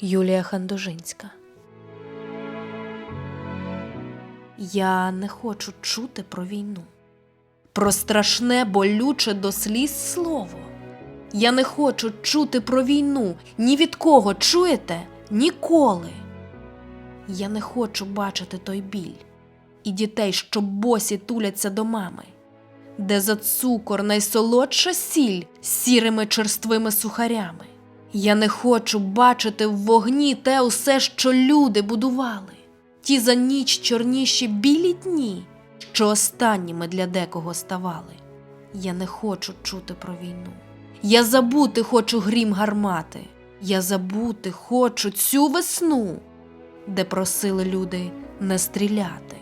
Юлія Хандожинська. Я не хочу чути про війну, про страшне, болюче до сліз слово. Я не хочу чути про війну ні від кого, чуєте? Ніколи. Я не хочу бачити той біль і дітей, що босі туляться до мами, де за цукор найсолодша сіль сірими черствими сухарями. Я не хочу бачити в вогні те усе, що люди будували, ті за ніч чорніші білі дні, що останніми для декого ставали. Я не хочу чути про війну. Я забути хочу грім гармати. Я забути хочу цю весну, де просили люди не стріляти.